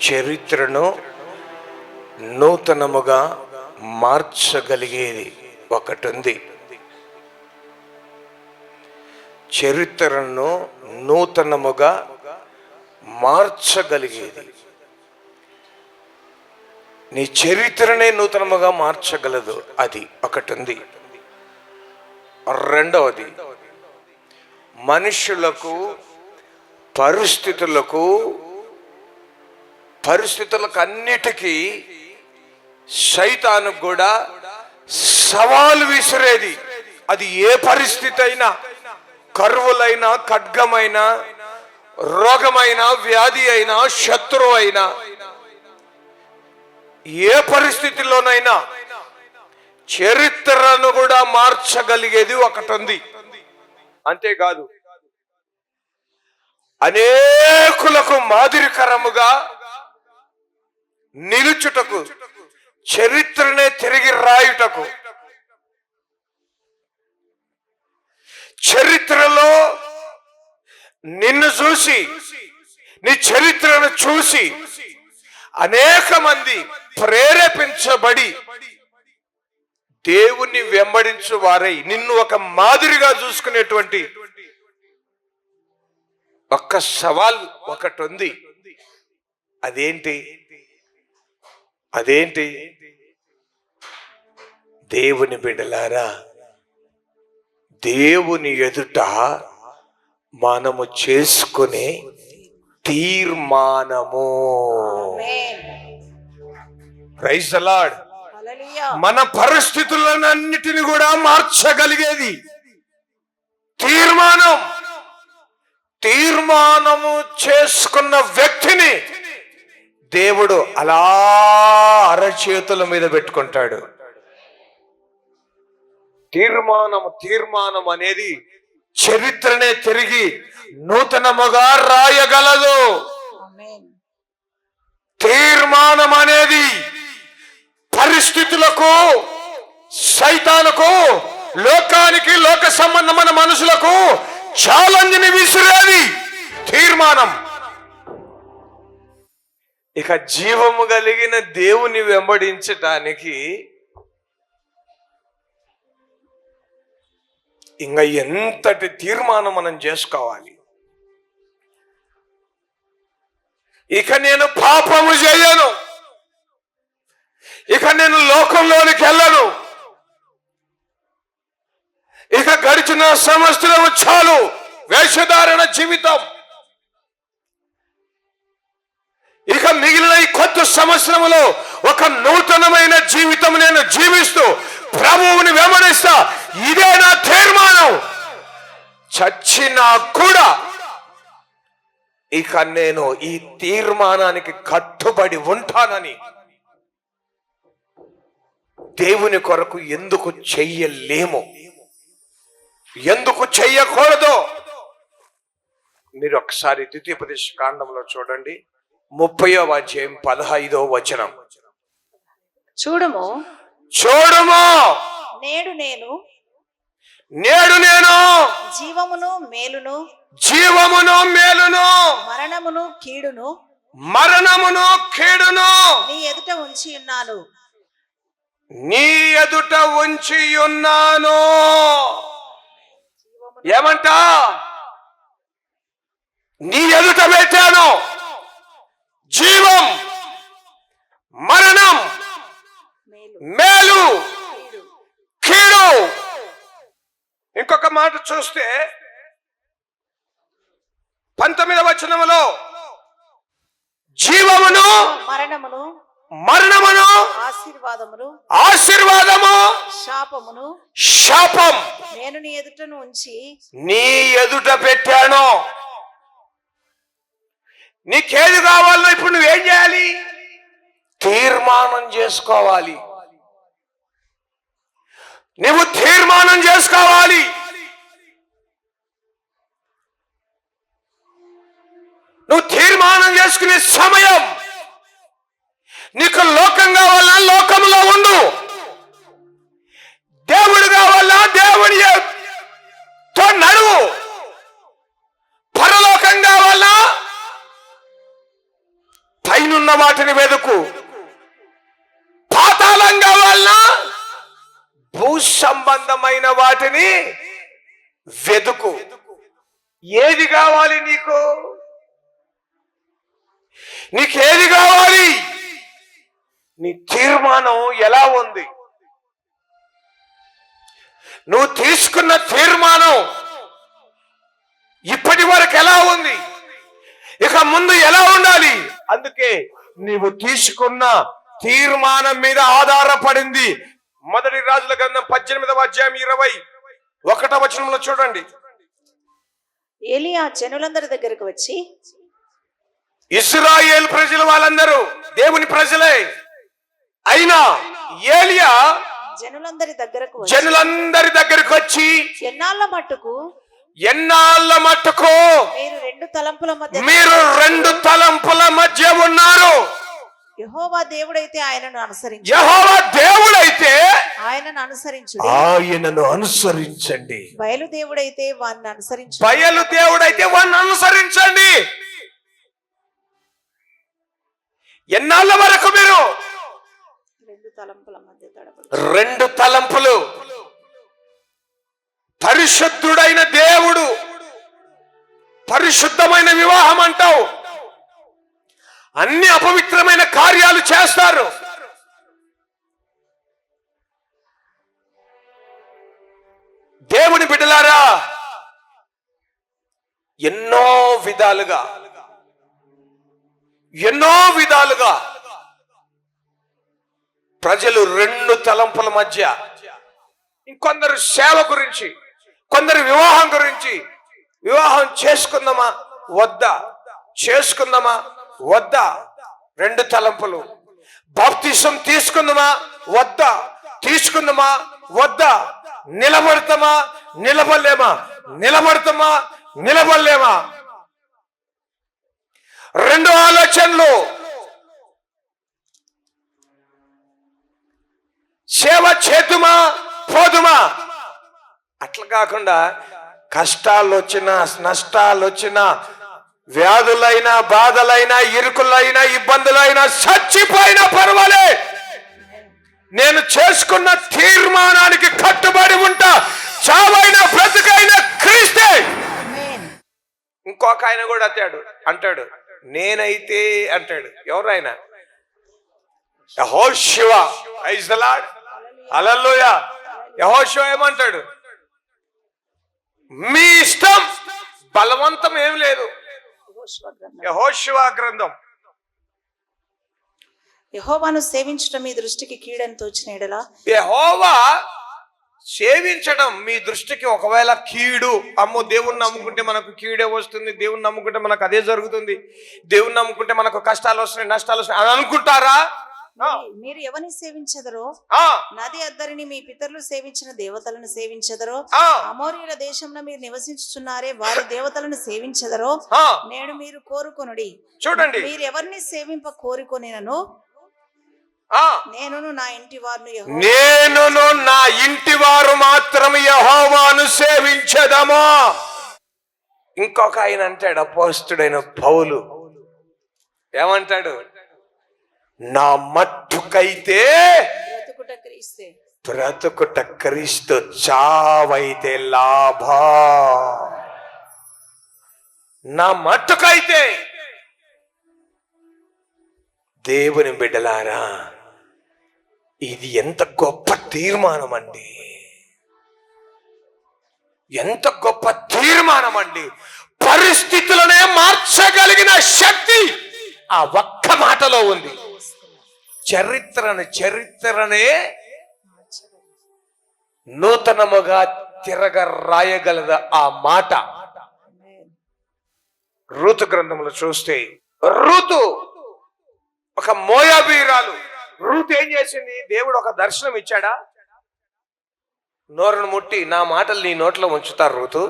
చరిత్రను నూతనముగా మార్చగలిగేది ఒకటి ఉంది చరిత్రను నూతనముగా మార్చగలిగేది. నీ చరిత్రనే నూతనముగా మార్చగలదు అది ఒకటి ఉంది రెండవది మనుషులకు పరిస్థితులకు పరిస్థితులకు అన్నిటికీ సైతాను కూడా సవాలు విసిరేది. అది ఏ పరిస్థితి అయినా కరువులైనా ఖడ్గమైన రోగమైన వ్యాధి అయినా శత్రువు అయినా ఏ పరిస్థితిలోనైనా చరిత్రను కూడా మార్చగలిగేది ఒకటి ఉంది అంతేకాదు అనేకులకు మాదిరికరముగా నిలుచుటకు చరిత్రనే తిరిగి రాయుటకు. చరిత్రలో నిన్ను చూసి నీ చరిత్రను చూసి అనేక మంది ప్రేరేపించబడి దేవుణ్ణి వెంబడించు వారై నిన్ను ఒక మాదిరిగా చూసుకునేటువంటి ఒక్క సవాల్ ఒకటి ఉంది. అదేంటి? అదేంటి? దేవుని బిడ్డలారా దేవుని ఎదుట మనము చేసుకునే తీర్మానము. ప్రైజ్ అలాడ్ మన పరిస్థితులన్నిటిని కూడా మార్చగలిగేది తీర్మానం. తీర్మానము చేసుకున్న వ్యక్తిని దేవుడు అలా అరచేతుల మీద పెట్టుకుంటాడు. తీర్మానం తీర్మానం అనేది చరిత్రనే తిరిగి నూతనముగా రాయగలదు. తీర్మానం అనేది పరిస్థితులకు సైతాలకు లోకానికి లోక సంబంధమైన మనుషులకు ఛాలెంజ్ని విసిరేది. తీర్మానం. ఇక జీవము కలిగిన దేవుని వెంబడించటానికి ఇంకా ఎంతటి తీర్మానం మనం చేసుకోవాలి? ఇక నేను పాపము చేయను. ఇక నేను లోకంలోనికి వెళ్ళను. ఇక గడిచిన సంవత్సరం చాలు. వేషధారణ జీవితం. ఇక మిగిలిన ఈ కొత్త సంవత్సరములో ఒక నూతనమైన జీవితం నేను జీవిస్తూ ప్రభువుని వెంబడిస్తా. ఇదే నా తీర్మానం. చచ్చినా కూడా ఇక నేను ఈ తీర్మానానికి కట్టుబడి ఉంటానని దేవుని కొరకు ఎందుకు చెయ్యలేము? ఎందుకు చెయ్యకూడదు? మీరు ఒకసారి ద్వితీయోపదేశ కాండంలో చూడండి. ముప్పయో అధ్యాయం పదహైదో వచనం. చూడము. చూడము. నేడు నేను నేడు నేను జీవమును మేలును జీవమును మేలును మరణమును కీడును మరణమును కీడును నీ ఎదుట ఉంచి ఉన్నాను. నీ ఎదుట ఉంచి ఉన్నాను. ఏమంట? నీ ఎదుట పెట్టాను. జీవం మరణం మేలు కీడు. ఇంకొక మాట చూస్తే పంతొమ్మిదవ వచనములో జీవమును మరణమును మరణమును ఆశీర్వాదమును ఆశీర్వాదము శాపమును శాపం. నేను నీ ఎదుటను ఉంచి నీ ఎదుట పెట్టాను. నీకేది కావాలో ఇప్పుడు నువ్వేం చేయాలి? తీర్మానం చేసుకోవాలి. నువ్వు తీర్మానం చేసుకోవాలి. నువ్వు తీర్మానం చేసుకునే సమయం. నీకు లోకం కావాలా? లోకంలో ఉండు. దేవుడు కావాలా? దేవుడి తో నడువు. ఉన్న వాటిని వెదుకు పాతాళం కావాలన్నా భూ సంబంధమైన వాటిని వెదుకు ఏది కావాలి నీకు? నీకేది కావాలి? నీ తీర్మానం ఎలా ఉంది? నువ్వు తీసుకున్న తీర్మానం ఇప్పటి వరకు ఎలా ఉంది? ఇక ముందు ఎలా ఉండాలి? అందుకే నీవు తీసుకున్న తీర్మానం మీద ఆధారపడింది. మొదటి రాజుల గ్రంథం పద్దెనిమిదవ అధ్యాయం ఇరవై ఒకటవ వచనంలో చూడండి. ఏలియా జనులందరి దగ్గరకు వచ్చి ఇస్రాయేల్ ప్రజలు వాళ్ళందరూ దేవుని ప్రజలే అయినా ఏలియా జనులందరి దగ్గరకు జనులందరి దగ్గరికి వచ్చి ఎన్నాళ్ళ మట్టుకు? ఎన్నాళ్ళ మట్టుకు? మీరు రెండు తలంపుల మధ్య మీరు రెండు తలంపుల యహోవా దేవుడైతే ఆయనను అనుసరించు. యహోవ దేవుడైతే ఆయనను అనుసరించు. ఆయనను అనుసరించండి. బయలు దేవుడైతే వారిని అనుసరించు. బయలు దేవుడైతే వాడిని అనుసరించండి. ఎన్నాళ్ళ వరకు మీరు? రెండు తలంపుల మధ్య తడబడు రెండు తలంపులు. పరిశుద్ధుడైన దేవుడు. పరిశుద్ధమైన వివాహం అంటావు. అన్ని అపవిత్రమైన కార్యాలు చేస్తారు. దేవుని బిడ్డలారా ఎన్నో విధాలుగా ఎన్నో విధాలుగా ప్రజలు రెండు తలంపుల మధ్య ఇంకొందరు సేవ గురించి కొందరు వివాహం గురించి వివాహం చేసుకుందామా వద్దా చేసుకుందామా వద్దా రెండు తలంపులు. బాప్తిసం తీసుకుందామా? వద్దా. తీసుకుందామా? వద్దా. నిలబడతామా? నిలబడలేమా? నిలబడతామా? నిలబడలేమా? రెండు ఆలోచనలు. సేవ చేతుమా? పోదుమా? అట్లా కాకుండా కష్టాలు వచ్చినా నష్టాలు వచ్చినా వ్యాధులైనా బాధలైనా ఇరుకులైనా ఇబ్బందులైనా చచ్చిపోయినా పర్వాలే. నేను చేసుకున్న తీర్మానానికి కట్టుబడి ఉంటా. చావైనా బ్రతుకైనా క్రీస్తే. ఇంకొక ఆయన కూడా అంటాడు అంటాడు నేనైతే అంటాడు ఎవరు ఆయన యహో శివ అలల్లోయ యహో శివ ఏమంటాడు? మీ ఇష్టం బలవంతం ఏం లేదు. గ్రంథం. యెహోవాను సేవించడం మీ దృష్టికి కీడని తోచిన ఎడలా. యహోవా సేవించడం మీ దృష్టికి ఒకవేళ కీడు. అమ్మో దేవుణ్ణి నమ్ముకుంటే మనకు కీడే వస్తుంది. దేవుణ్ణి నమ్ముకుంటే మనకు అదే జరుగుతుంది. దేవుణ్ణి నమ్ముకుంటే మనకు కష్టాలు వస్తున్నాయి నష్టాలు వస్తున్నాయి అని అనుకుంటారా? మీరు ఎవరిని సేవించదరో? నది అద్దరిని మీ పితరులు సేవించిన దేవతలను సేవించదరో? అమోరియుల దేశంలో మీరు నివసించుచున్నారే వారి దేవతలను సేవించదరో. నేడు మీరు కోరుకొనుడి. చూడండి. మీరు ఎవరిని సేవింప కోరుకొనినను? ఆ. నేనును నా ఇంటి యెహోవా. నేనును నా ఇంటి వారు మాత్రం యహోవాను సేవించదమా. ఇంకొక ఆయన అంటాడు అపోస్తుడైన పౌలు. ఏమంటాడు? నా మట్టుకైతే బ్రతుకుట క్రీస్తే చావైతే లాభా. నా మట్టుకైతే దేవుని బిడ్డలారా ఇది ఎంత గొప్ప తీర్మానం అండి ఎంత గొప్ప తీర్మానం అండి పరిస్థితులనే మార్చగలిగిన శక్తి ఆ ఒక్క మాటలో ఉంది. చరిత్రను చరిత్రనే నూతనముగా తిరగ రాయగలద ఆ మాట. ఋతు గ్రంథంలో చూస్తే ఋతు ఒక మోయాబీరాలు ఋతు ఏం చేసింది? దేవుడు ఒక దర్శనం ఇచ్చాడా? నోరును ముట్టి నా మాటలు నీ నోట్లో ఉంచుతారు ఋతు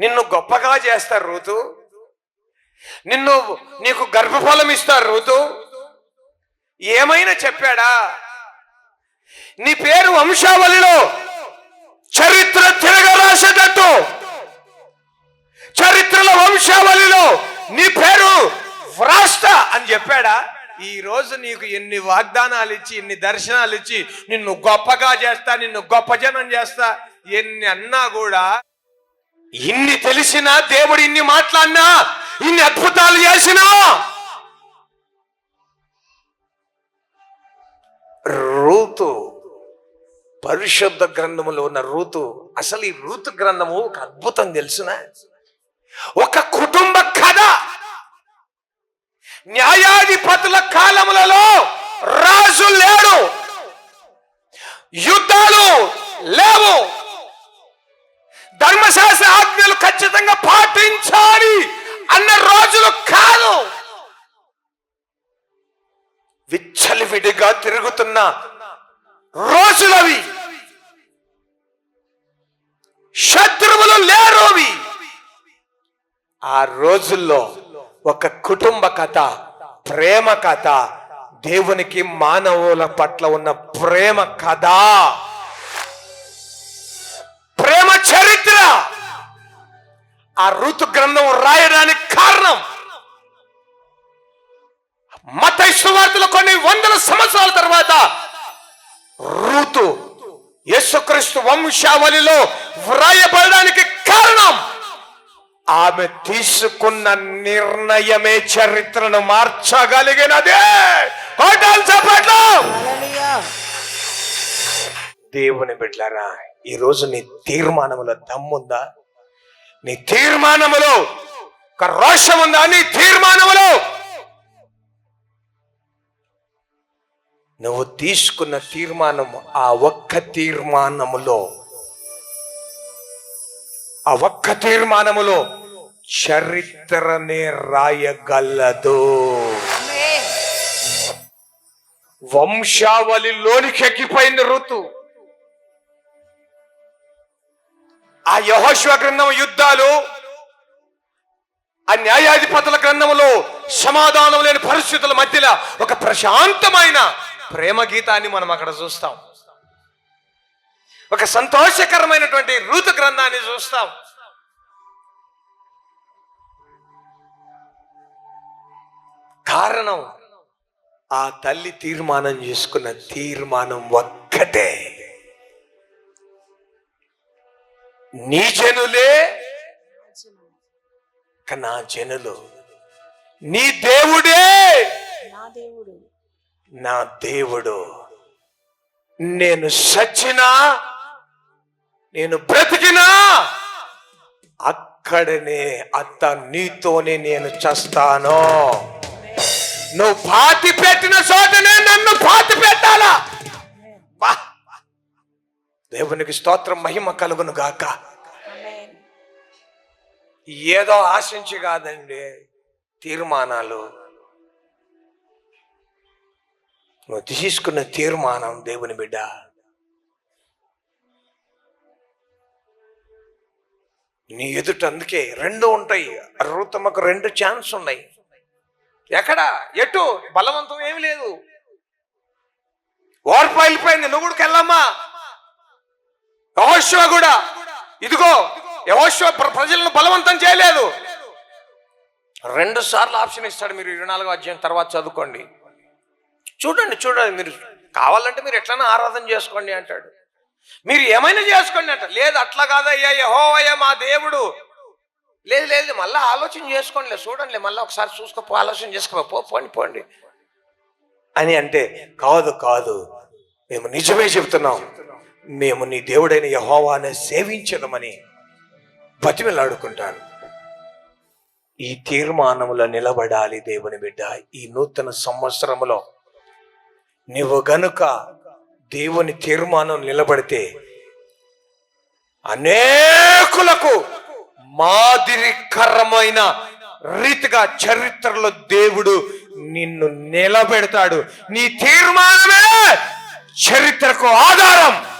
నిన్ను గొప్పగా చేస్తారు ఋతు నిన్ను నీకు గర్భఫలం ఇస్తారు ఋతు ఏమైనా చెప్పాడా? నీ పేరు వంశావళిలో చరిత్ర తిరగరాసేటట్టు. చరిత్రల వంశావళిలో నీ పేరు వ్రాస్తా అని చెప్పాడా? ఈ రోజు నీకు ఎన్ని వాగ్దానాలు ఇచ్చి ఎన్ని దర్శనాలు ఇచ్చి నిన్ను గొప్పగా చేస్తా నిన్ను గొప్ప జనం చేస్తా ఎన్ని అన్నా కూడా ఇన్ని తెలిసినా దేవుడు ఇన్ని మాట్లాడినా ఇన్ని అద్భుతాలు చేసినా రూతు. పరిశుద్ధ గ్రంథములో ఉన్న రూతు. అసలు ఈ రూతు గ్రంథము ఒక అద్భుతం తెలుసున? ఒక కుటుంబ కథ. న్యాయాధిపతుల కాలం జరుగుతున్న రోజులవి. శత్రువులు లేరోవి. ఆ రోజుల్లో ఒక కుటుంబ కథ ప్రేమ కథ దేవునికి మానవుల పట్ల ఉన్న ప్రేమ కథ. ప్రేమ చరిత్ర. ఆ ఋతు గ్రంథం రాయడానికి కారణం మత వార్తలు కొన్ని వందల సంవత్సరాల తర్వాత ఋతు యేసుక్రీస్తు వంశావళిలో వ్రాయబడడానికి కారణం ఆమె తీసుకున్న నిర్ణయమే చరిత్రను మార్చగలిగినదే. దేవుని బిడ్డలారా ఈ రోజు నీ తీర్మానములో దమ్ముందా? నీ తీర్మానములో ఒక రోషం ఉందా నీ తీర్మానములో నువ్వు తీసుకున్న తీర్మానము ఆ ఒక్క తీర్మానములో ఆ ఒక్క తీర్మానములో చరిత్రనే రాయగలదు. వంశావళిలోనికి ఎక్కిపోయింది ఋతు. ఆ యహోశ్వ గ్రంథం యుద్ధాలు ఆ న్యాయాధిపతుల గ్రంథంలో సమాధానం లేని పరిస్థితుల మధ్యలో ఒక ప్రశాంతమైన ప్రేమ గీతాన్ని మనం అక్కడ చూస్తాం. ఒక సంతోషకరమైనటువంటి ఋతు గ్రంథాన్ని చూస్తాం. కారణం ఆ తల్లి తీర్మానం చేసుకున్న తీర్మానం ఒక్కటే. నీ జనులే నా జనులు. నీ దేవుడే. నా దేవుడు. నా దేవుడు నేను సచ్చినా నేను బ్రతికినా అక్కడనే అత్త నీతోనే నేను చస్తాను నువ్వు పాతి పెట్టిన చోటనే నన్ను పాతి పెట్టాలా. దేవునికి స్తోత్రం మహిమ కలుగును గాక. ఏదో ఆశించి కాదండి తీర్మానాలు నువ్వు తీసుకున్న తీర్మానం దేవుని బిడ్డ. నీ ఎదుట అందుకే రెండు ఉంటాయి. అరుతమకు రెండు ఛాన్స్ ఉన్నాయి. ఎక్కడ? ఎటు? బలవంతం ఏమి లేదు. ఓర్పు వెళ్ళిపోయింది నువ్వు కూడా వెళ్ళమ్మా. యహోశివ కూడా. ఇదిగో యహోశివ ప్రజలను బలవంతం చేయలేదు. రెండు సార్లు ఆప్షన్ ఇస్తాడు మీరు ఇరవై నాలుగో అధ్యాయం తర్వాత చదువుకోండి. చూడండి చూడండి మీరు కావాలంటే మీరు ఎట్లైనా ఆరాధన చేసుకోండి అంటాడు. మీరు ఏమైనా చేసుకోండి అంట లేదు అట్లా కాదయ్యా యహోవయ్య మా దేవుడు. లేదు లేదు మళ్ళీ ఆలోచన చేసుకోండి చూడండి మళ్ళీ ఒకసారి చూసుకోపో ఆలోచన చేసుకో పోండి పోండి. అని అంటే కాదు కాదు మేము నిజమే చెబుతున్నాం. మేము నీ దేవుడైన యహోవానే సేవించడమని బతిమిలాడుకుంటాను. ఈ తీర్మానములో నిలబడాలి దేవుని బిడ్డ. ఈ నూతన సంవత్సరములో నువ్వు గనుక దేవుని తీర్మానం నిలబడితే అనేకులకు మాదిరికరమైన రీతిగా చరిత్రలో దేవుడు నిన్ను నిలబెడతాడు. నీ తీర్మానమే చరిత్రకు ఆధారం.